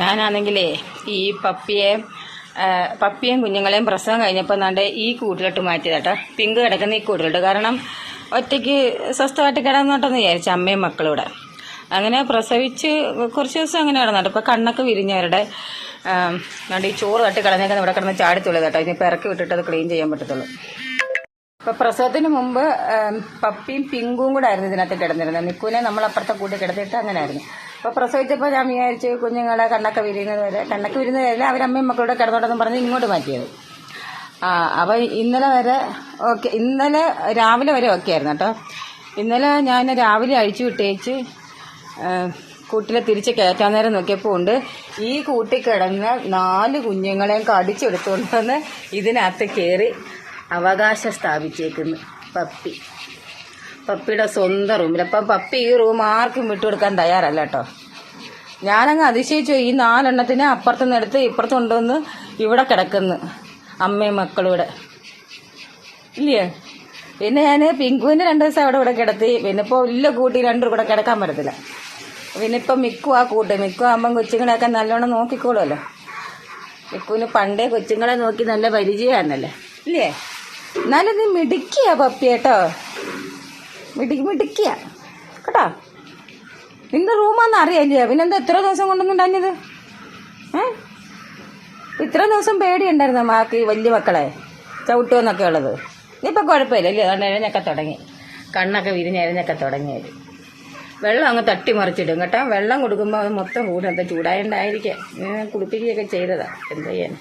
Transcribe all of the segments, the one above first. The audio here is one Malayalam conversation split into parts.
ഞാനാണെങ്കിലേ ഈ പപ്പിയെ പപ്പിയും കുഞ്ഞുങ്ങളെയും പ്രസവം കഴിഞ്ഞപ്പോൾ നാണ്ട് ഈ കൂട്ടിലോട്ട് മാറ്റിയതാട്ടോ. പിങ്ക് കിടക്കുന്ന ഈ കൂട്ടിലോട്ട്. കാരണം ഒറ്റയ്ക്ക് സ്വസ്ഥമായിട്ട് കിടന്നോട്ടെന്ന് വിചാരിച്ചു അമ്മയും മക്കളും അങ്ങനെ പ്രസവിച്ച് കുറച്ച് ദിവസം അങ്ങനെ കിടന്നോട്ടെ. ഇപ്പോൾ കണ്ണൊക്കെ വിരിഞ്ഞവരുടെ ഈ ചോറ് തട്ടി കിടന്നേക്കാൻ ഇവിടെ കിടന്ന് ചാടിത്തുള്ളൂ കേട്ടോ ഇനിയിപ്പോൾ ഇറക്കി വിട്ടിട്ട് അത് ക്ലീൻ ചെയ്യാൻ പറ്റത്തുള്ളൂ. ഇപ്പോൾ പ്രസവത്തിന് മുമ്പ് പപ്പിയും പിങ്കും കൂടെ ആയിരുന്നു ഇതിനകത്ത് കിടന്നിരുന്നത്. നിക്കുവിനെ നമ്മൾ അപ്പുറത്തെ കൂട്ടി കിടത്തിയിട്ട് അങ്ങനെ ആയിരുന്നു അപ്പൊ പ്രസവിച്ചപ്പോൾ ഞാൻ വിചാരിച്ചു കുഞ്ഞുങ്ങളെ കണ്ണൊക്കെ വിരിയുന്നത് വരെ കണ്ണൊക്കെ വിരിയുന്നത് വരെ അവരമ്മയും മക്കളുടെ കിടന്നോട്ടെന്ന് പറഞ്ഞ് ഇങ്ങോട്ട് മാറ്റിയത്. ആ അപ്പൊ ഇന്നലെ വരെ ഓക്കെ ഇന്നലെ രാവിലെ വരെ ഓക്കെ ആയിരുന്നു കേട്ടോ. ഇന്നലെ ഞാൻ രാവിലെ അഴിച്ചു വിട്ടേച്ച് കൂട്ടിലെ തിരിച്ച് കയറ്റാൻ നേരം നോക്കിയപ്പോൾ ഉണ്ട്. ഈ കൂട്ടി കിടന്ന് നാല് കുഞ്ഞുങ്ങളെയും കടിച്ചെടുത്തുകൊണ്ട് വന്ന് ഇതിനകത്ത് കയറി അവകാശം സ്ഥാപിച്ചേക്കുന്നു. പപ്പി. പപ്പിയുടെ സ്വന്തം റൂമിൽ അപ്പം പപ്പി ഈ റൂം ആർക്കും വിട്ടുകൊടുക്കാൻ തയ്യാറല്ല കേട്ടോ. ഞാനങ്ങ് അതിശയിച്ചു. ഈ നാലെണ്ണത്തിനെ അപ്പുറത്തുനിന്ന് എടുത്ത് ഇപ്പുറത്ത് കൊണ്ടുവന്ന് ഇവിടെ കിടക്കുന്നു അമ്മയും മക്കളും ഇവിടെ. ഇല്ലേ? പിന്നെ ഞാൻ പിങ്കുവിന്റെ രണ്ട് ദിവസം അവിടെ ഇവിടെ കിടത്തി. പിന്നെ ഇപ്പോൾ ഇല്ല കൂട്ടി രണ്ടും കൂടെ കിടക്കാൻ പറ്റത്തില്ല. പിന്നെ ഇപ്പം മിക്കു ആ കൂട്ട്. മിക്കു ആകുമ്പം കൊച്ചുങ്ങളെയൊക്കെ നല്ലോണം നോക്കിക്കോളുമല്ലോ. മിക്കുവിന് പണ്ടേ കൊച്ചുങ്ങളെ നോക്കി നല്ല പരിചയമാണല്ലേ ഇല്ലേ? എന്നാലും നീ മിടുക്കിയാ പപ്പി കേട്ടോ. മിടുക്കി മിടുക്കിയ കേട്ടോ? നിന്റെ റൂമാന്ന് അറിയാല്ലേ പിന്നെന്താ എത്ര ദിവസം കൊണ്ടൊന്നുണ്ടാഞ്ഞത് ഏ? ഇത്ര ദിവസം പേടിയുണ്ടായിരുന്നു മാക്ക് വലിയ മക്കളെ? ചവിട്ടുമെന്നൊക്കെ ഉള്ളത്. ഇപ്പം കുഴപ്പമില്ല. അല്ലേ അതുകൊണ്ട് എഴുന്നൊക്കെ തുടങ്ങി. കണ്ണൊക്കെ വിരിഞ്ഞ് എഴുന്നൊക്കെ തുടങ്ങിയത് വെള്ളം അങ്ങ് തട്ടി മറിച്ചിടും കേട്ടോ. വെള്ളം കൊടുക്കുമ്പോൾ അത് മൊത്തം കൂടും എന്താ ചൂടായണ്ടായിരിക്കാം. ഇങ്ങനെ കുളിപ്പിക്കുകയൊക്കെ ചെയ്തതാണ് എന്താ ചെയ്യാൻ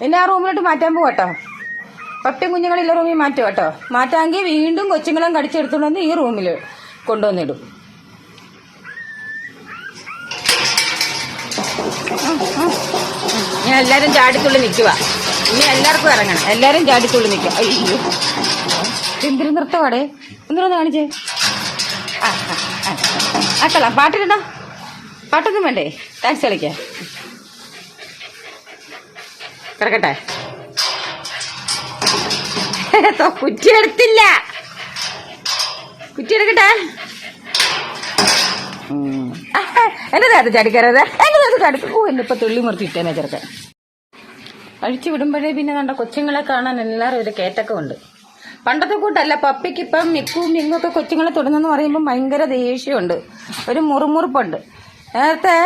പിന്നെ ആ റൂമിലോട്ട് മാറ്റാൻ പോകട്ടോ പപ്പയും കുഞ്ഞുങ്ങളില്ല റൂമിൽ മാറ്റും കേട്ടോ? മാറ്റാമെങ്കിൽ വീണ്ടും കൊച്ചുങ്ങളും കടിച്ചെടുത്തോണ്ട് വന്ന് ഈ റൂമിൽ കൊണ്ടുവന്നിടും. ഞാൻ എല്ലാവരും ചാടിത്തുള്ളി നിൽക്കുക ഇനി എല്ലാവർക്കും ഇറങ്ങണം. എല്ലാവരും ചാടിത്തുള്ളി നിൽക്കുക അയ്യോ. നൃത്തം അവിടെ ഒന്നിനൊന്ന് കാണിച്ചേ. ആക്കളാം പാട്ടിടണോ പാട്ടൊന്നും വേണ്ടേ? ഡാൻസ് കളിക്കാം. കിടക്കട്ടെ തോ, കുറ്റി എടുക്കട്ടെ? എന്റെ താത്ത ചടിക്കരുത് എന്റെ താത്ത ചടിക്ക്. ഓ എന്നിപ്പോ തുള്ളി മുറിച്ച് ഇട്ടേനെ ചെറുക്കൻ. അഴിച്ചു വിടുമ്പോഴേ പിന്നെ കണ്ട കൊച്ചുങ്ങളെ കാണാൻ എല്ലാവരും ഒരു കേറ്റൊക്കെ ഉണ്ട്. പണ്ടത്തെ കൂട്ടല്ല പപ്പിക്ക് ഇപ്പം മിക്കും മിങ്ങും ഒക്കെ കൊച്ചുങ്ങളെ തുടങ്ങുന്നു പറയുമ്പോൾ ഭയങ്കര ദേഷ്യമുണ്ട്. ഒരു മുറുമുറുപ്പുണ്ട്. നേരത്തെ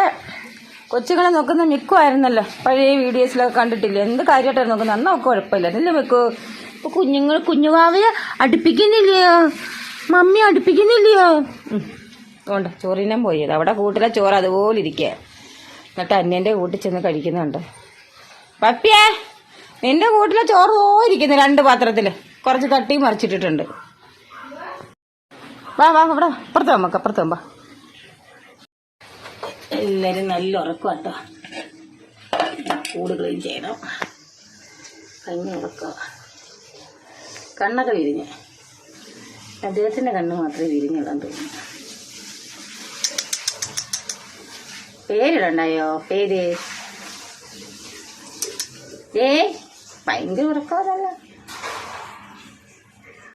കൊച്ചുങ്ങളെ നോക്കുന്ന മിക്കുമായിരുന്നല്ലോ പഴയ വീഡിയോസിലൊക്കെ കണ്ടിട്ടില്ല? എന്ത് കാര്യമായിട്ടാണ് നോക്കുന്നത് അന്നൊക്കെ കുഴപ്പമില്ല. അല്ലേ മിക്കു? ഇപ്പൊ കുഞ്ഞുങ്ങൾ കുഞ്ഞുകാവയെ അടുപ്പിക്കുന്നില്ലയോ? മമ്മി അടുപ്പിക്കുന്നില്ലയോ? ഉണ്ട് പോയി പോയത്. അവിടെ കൂട്ടിലെ ചോറ് അതുപോലെ ഇരിക്കുക എന്നിട്ട് അന്യന്റെ കൂട്ടിൽ ചെന്ന് കഴിക്കുന്നുണ്ട്. പപ്പിയേ നിന്റെ കൂട്ടിലെ ചോറ് ഓ ഇരിക്കുന്നു രണ്ട് പാത്രത്തിൽ. കുറച്ച് തട്ടി മറിച്ചിട്ടിട്ടുണ്ട്. വാ വാ ഇവിടെ അപ്പുറത്ത് നമുക്ക് അപ്പുറത്ത് വാ എല്ലാരും നല്ല ഉറക്കം കേട്ടോ കൂട് ക്ലീൻ ചെയ്യണം. കഞ്ഞി ഉറക്കുക കണ്ണൊക്കെ വിരിഞ്ഞ്. അദ്ദേഹത്തിന്റെ കണ്ണ് മാത്രമേ വിരിഞ്ഞുള്ളൂ തോന്നുന്നു. പേരിടണ്ടായോ? പേര്? ഏ ഭയങ്കര ഉറക്കമല്ല